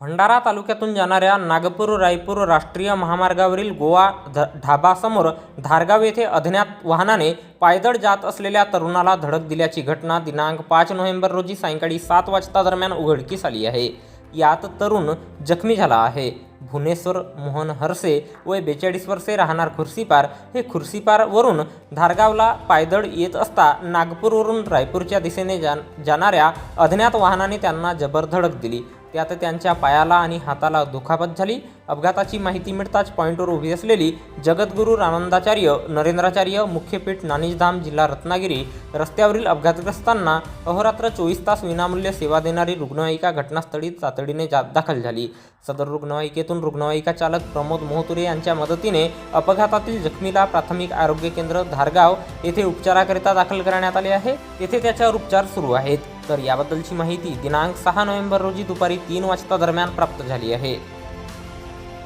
भंडारा तालुक्यातून जाणाऱ्या नागपूर रायपूर राष्ट्रीय महामार्गावरील गोवा ध ढाबासमोर धारगाव येथे अज्ञात वाहनाने पायदळ जात असलेल्या तरुणाला धडक दिल्याची घटना दिनांक पाच नोव्हेंबर रोजी सायंकाळी सात वाजता दरम्यान उघडकीस आली आहे. यात तरुण जखमी झाला आहे. भुवनेश्वर मोहन हरसे वय बेचाळीस वर्षे राहणार खुर्सीपार. हे खुर्सीपारवरून धारगावला पायदळ येत असता नागपूरवरून रायपूरच्या दिशेने जा जाणाऱ्या अज्ञात वाहनाने त्यांना जबर धडक दिली. त्यात त्यांच्या पायाला आणि हाताला दुखापत झाली. अपघाताची माहिती मिळताच पॉईंटवर उभी असलेली जगद्गुरू रानंदाचार्य नरेंद्राचार्य मुख्यपीठ नानिजधाम जिल्हा रत्नागिरी रस्त्यावरील अपघातग्रस्तांना अहोरात्र चोवीस तास विनामूल्य सेवा देणारी रुग्णवाहिका घटनास्थळी तातडीने जा दाखल झाली. सदर रुग्णवाहिकेतून रुग्णवाहिका चालक प्रमोद मोहतुरे यांच्या मदतीने अपघातातील जखमीला प्राथमिक आरोग्य केंद्र धारगाव येथे उपचाराकरिता दाखल करण्यात आले आहे. येथे त्याच्यावर उपचार सुरू आहेत. तर याबद्दलची माहिती दिनांक सहा नोव्हेंबर रोजी दुपारी तीन वाजता दरम्यान प्राप्त झाली आहे.